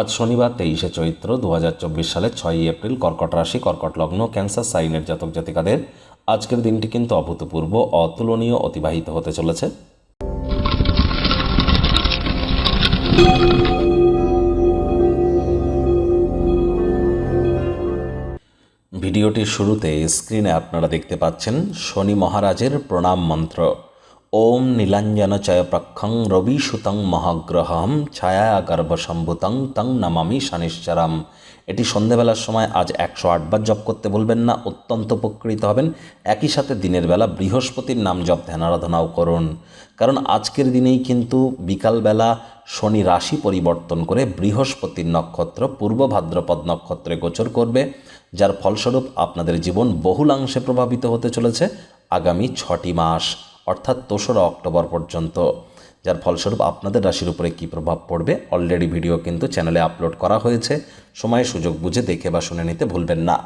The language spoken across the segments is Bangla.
আজ শনিবার, তেইশে চৈত্র দু সালের ছয়ই এপ্রিল, কর্কট রাশি, কর্কট লগ্ন, ক্যান্সার, সাইনের জাতক জাতিকাদের আজকের দিনটি কিন্তু অভূতপূর্ব, অতুলনীয়, অতিবাহিত হতে চলেছে। ভিডিওটির শুরুতে স্ক্রিনে আপনারা দেখতে পাচ্ছেন শনি মহারাজের প্রণাম মন্ত্র। ওম নীলাঞ্জন চয় প্রক্ষং রবি সুতং মহাগ্রহম ছায়া গর্ভসম্ভুতং তং নমামি শনিশ্চরম এটি সন্ধেবেলার সময় আজ একশো আটবার জপ করতে বলবেন না, অত্যন্ত উপকৃত হবেন। একই সাথে দিনের বেলা বৃহস্পতির নাম জপ ধ্যান আরাধনাও করুন। কারণ আজকের দিনেই কিন্তু বিকালবেলা শনি রাশি পরিবর্তন করে বৃহস্পতির নক্ষত্র পূর্ব ভাদ্রপদ নক্ষত্রে গোচর করবে, যার ফলস্বরূপ আপনাদের জীবন বহুলাংশে প্রভাবিত হতে চলেছে আগামী ছটি মাস। অর্থাৎ দোসরা অক্টোবর পর্যন্ত। যার ফলস্বরূপ আপনাদের রাশির উপরে কী প্রভাব পড়বে? অলরেডি ভিডিও কিন্তু চ্যানেলে আপলোড করা হয়েছে। সময়, সুযোগ বুঝে দেখে বা শুনে নিতে ভুলবেন না।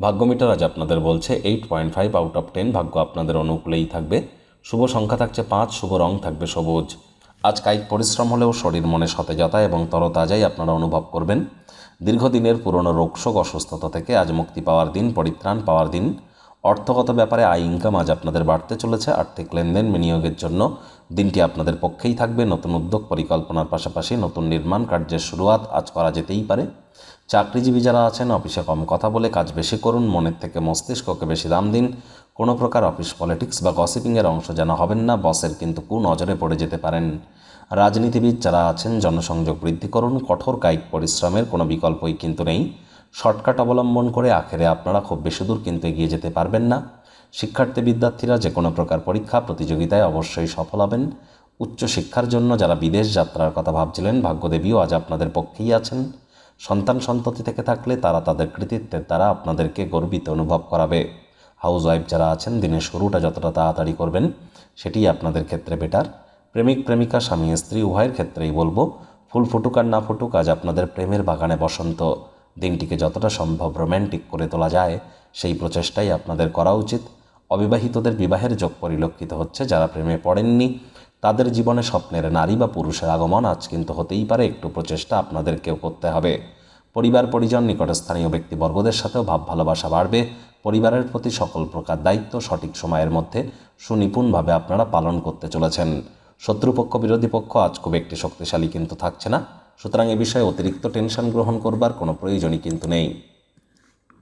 ভাগ্যমিটার আজ আপনাদের বলছে eight point five out of ten ভাগ্য আপনাদের অনুকূলেই থাকবে। শুভ সংখ্যা থাকছে পাঁচ, শুভ রং থাকবে সবুজ। আজ কায়িক পরিশ্রম হলেও শরীর মনে সতেজতা এবং তরতাজাই আপনারা অনুভব করবেন। দীর্ঘদিনের পুরনো রোগশোক অসুস্থতা থেকে আজ মুক্তি পাওয়ার দিন, পরিত্রাণ পাওয়ার দিন। অর্থগত ব্যাপারে আয় ইনকাম আজ আপনাদের বাড়তে চলেছে। আর্থিক লেনদেন বিনিয়োগের জন্য দিনটি আপনাদের পক্ষেই থাকবে। নতুন উদ্যোগ পরিকল্পনার পাশাপাশি নতুন নির্মাণ কার্যের শুরুয়াত আজ করা যেতেই পারে। চাকরিজীবী যারা আছেন, অফিসে কম কথা বলে কাজ বেশি করুন। মনের থেকে মস্তিষ্ককে বেশি দাম দিন। কোনো প্রকার অফিস পলিটিক্স বা গসিপিংয়ের অংশ যেন হবেন না। বসের কিন্তু কু নজরে পড়ে যেতে পারেন। রাজনীতিবিদ যারা আছেন, জনসংযোগ বৃদ্ধি করুন। কঠোর কায়িক পরিশ্রমের কোনো বিকল্পই কিন্তু নেই। শর্টকাট অবলম্বন করে আখেরে আপনারা খুব বেশি দূর কিন্তু এগিয়ে যেতে পারবেন না। শিক্ষার্থী বিদ্যার্থীরা যে কোনো প্রকার পরীক্ষা, প্রতিযোগিতায় অবশ্যই সফল হবেন। উচ্চ শিক্ষার জন্য যারা বিদেশ যাত্রার কথা ভাবছিলেন, ভাগ্যদেবীও আজ আপনাদের পক্ষেই আছেন। সন্তান সন্ততি থেকে থাকলে তারা তাদের কৃতিত্বের দ্বারা আপনাদেরকে গর্বিত অনুভব করাবে। হাউস ওয়াইফ যারা আছেন, দিনের শুরুটা যতটা তাড়াতাড়ি করবেন, সেটিই আপনাদের ক্ষেত্রে বেটার। প্রেমিক, প্রেমিকা, স্বামী, স্ত্রী, উভয়ের ক্ষেত্রেই বলব, ফুল ফুটুক আর না ফুটুক, আজ আপনাদের প্রেমের বাগানে বসন্ত। দিনটিকে যতটা সম্ভব রোম্যান্টিক করে তোলা যায়, সেই প্রচেষ্টাই আপনাদের করা উচিত। অবিবাহিতদের বিবাহের যোগ পরিলক্ষিত হচ্ছে যারা প্রেমে পড়েননি। তাদের জীবনে স্বপ্নের নারী বা পুরুষের আগমন আজ কিন্তু হতেই পারে, একটু প্রচেষ্টা আপনাদেরকেও করতে হবে। পরিবার পরিজন, নিকটস্থানীয় ব্যক্তিবর্গদের সাথেও ভাব ভালোবাসা বাড়বে। পরিবারের প্রতি সকল প্রকার দায়িত্ব সঠিক সময়ের মধ্যে সুনিপুণভাবে আপনারা পালন করতে চলেছেন। শত্রুপক্ষ, বিরোধী পক্ষ আজ খুব একটি শক্তিশালী কিন্তু থাকছে না। সুতরাং এ বিষয়ে অতিরিক্ত টেনশন গ্রহণ করবার কোনো প্রয়োজনই কিন্তু নেই।